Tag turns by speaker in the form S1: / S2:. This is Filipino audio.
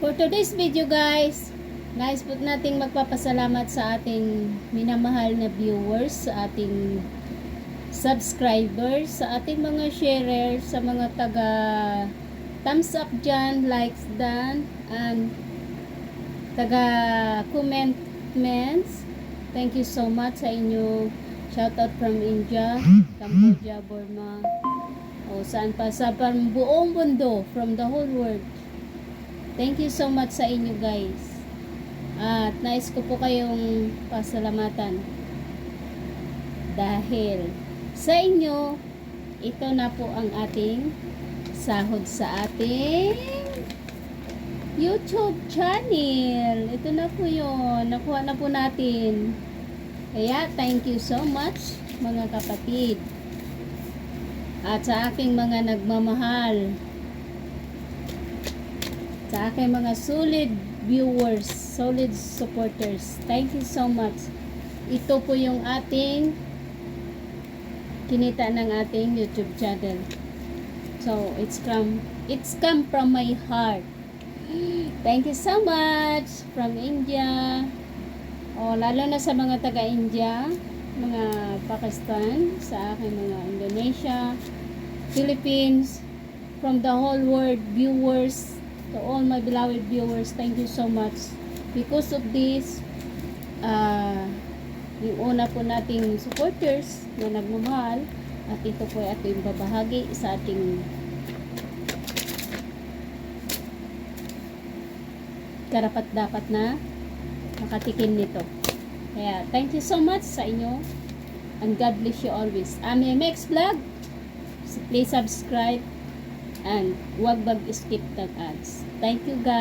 S1: For today's video guys, nais po nating magpapasalamat sa ating minamahal na viewers, sa ating subscribers, sa ating mga sharers, sa mga taga thumbs up dyan, likes dyan, and taga commentments. Thank you so much sa inyo. Shout out from India, Cambodia, Burma, o saan pa sa buong mundo, from the whole world. Thank you so much sa inyo guys. At nais ko po kayong pasalamatan. Dahil sa inyo, ito na po ang ating sahod sa ating YouTube channel. Ito na po yun. Nakuha na po natin. Kaya, thank you so much mga kapatid. At sa aking mga nagmamahal, sa aking mga solid viewers, solid supporters. Thank you so much. Ito po yung ating kinita ng ating YouTube channel. So, it's come it's come from my heart. Thank you so much from India. O, lalo na sa mga taga-India, mga Pakistan, sa aking mga Indonesia, Philippines, from the whole world viewers, to all my beloved viewers, thank you so much. Because of this, uh, yung una po nating supporters na nagmamahal, at ito po ay ating babahagi sa ating karapat dapat na makatikim nito. Kaya, thank you so much sa inyo. And God bless you always. I'm MX Vlog. So, please subscribe and huwag mag-skip ng ads. Thank you guys.